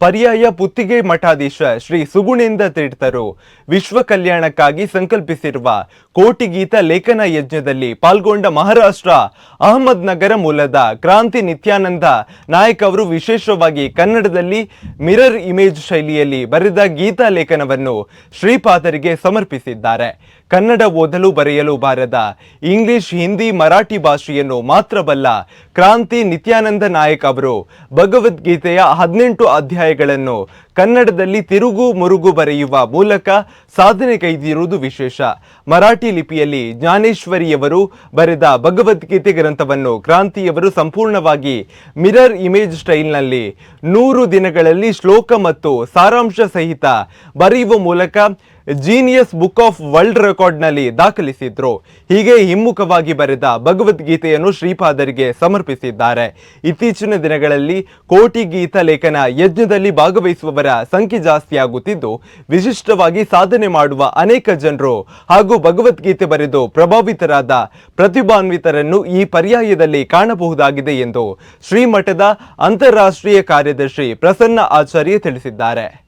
ಪರ್ಯಾಯ ಪುತ್ತಿಗೆ ಮಠಾಧೀಶ ಶ್ರೀ ಸುಗುಣೇಂದ್ರ ತೀರ್ಥರು ವಿಶ್ವ ಕಲ್ಯಾಣಕ್ಕಾಗಿ ಸಂಕಲ್ಪಿಸಿರುವ ಕೋಟಿಗೀತ ಲೇಖನ ಯಜ್ಞದಲ್ಲಿ ಪಾಲ್ಗೊಂಡ ಮಹಾರಾಷ್ಟ್ರ ಅಹಮದ್ ನಗರ ಮೂಲದ ಕ್ರಾಂತಿ ನಿತ್ಯಾನಂದ ನಾಯಕ್ ಅವರು ವಿಶೇಷವಾಗಿ ಕನ್ನಡದಲ್ಲಿ ಮಿರರ್ ಇಮೇಜ್ ಶೈಲಿಯಲ್ಲಿ ಬರೆದ ಗೀತಾ ಲೇಖನವನ್ನು ಶ್ರೀಪಾದರಿಗೆ ಸಮರ್ಪಿಸಿದ್ದಾರೆ. ಕನ್ನಡ ಓದಲು ಬರೆಯಲು ಬಾರದ ಇಂಗ್ಲಿಷ್, ಹಿಂದಿ, ಮರಾಠಿ ಭಾಷೆಯನ್ನು ಮಾತ್ರವಲ್ಲ, ಕ್ರಾಂತಿ ನಿತ್ಯಾನಂದ ನಾಯಕ್ ಅವರು ಭಗವದ್ಗೀತೆಯ ಹದಿನೆಂಟು ಅಧ್ಯಾಯಗಳನ್ನು ಕನ್ನಡದಲ್ಲಿ ತಿರುಗು ಮುರುಗು ಬರೆಯುವ ಮೂಲಕ ಸಾಧನೆ ಕೈದಿರುವುದು ವಿಶೇಷ. ಮರಾಠಿ ಲಿಪಿಯಲ್ಲಿ ಜ್ಞಾನೇಶ್ವರಿಯವರು ಬರೆದ ಭಗವದ್ಗೀತೆ ಗ್ರಂಥವನ್ನು ಕ್ರಾಂತಿಯವರು ಸಂಪೂರ್ಣವಾಗಿ ಮಿರರ್ ಇಮೇಜ್ ಸ್ಟೈಲ್ನಲ್ಲಿ ನೂರು ದಿನಗಳಲ್ಲಿ ಶ್ಲೋಕ ಮತ್ತು ಸಾರಾಂಶ ಸಹಿತ ಬರೆಯುವ ಮೂಲಕ ಜೀನಿಯಸ್ ಬುಕ್ ಆಫ್ ವರ್ಲ್ಡ್ ರೆಕಾರ್ಡ್ನಲ್ಲಿ ದಾಖಲಿಸಿದ್ರು. ಹೀಗೆ ಹಿಮ್ಮುಖವಾಗಿ ಬರೆದ ಭಗವದ್ಗೀತೆಯನ್ನು ಶ್ರೀಪಾದರಿಗೆ ಸಮರ್ಪಿಸಿದ್ದಾರೆ. ಇತ್ತೀಚಿನ ದಿನಗಳಲ್ಲಿ ಕೋಟಿ ಗೀತ ಲೇಖನ ಯಜ್ಞದಲ್ಲಿ ಭಾಗವಹಿಸುವವರ ಸಂಖ್ಯೆ ಜಾಸ್ತಿಯಾಗುತ್ತಿದ್ದು ವಿಶಿಷ್ಟವಾಗಿ ಸಾಧನೆ ಮಾಡುವ ಅನೇಕ ಜನರು ಹಾಗೂ ಭಗವದ್ಗೀತೆ ಬರೆದು ಪ್ರಭಾವಿತರಾದ ಪ್ರತಿಭಾನ್ವಿತರನ್ನು ಈ ಪರ್ಯಾಯದಲ್ಲಿ ಕಾಣಬಹುದಾಗಿದೆ ಎಂದು ಶ್ರೀಮಠದ ಅಂತಾರಾಷ್ಟ್ರೀಯ ಕಾರ್ಯದರ್ಶಿ ಪ್ರಸನ್ನ ಆಚಾರ್ಯ ತಿಳಿಸಿದ್ದಾರೆ.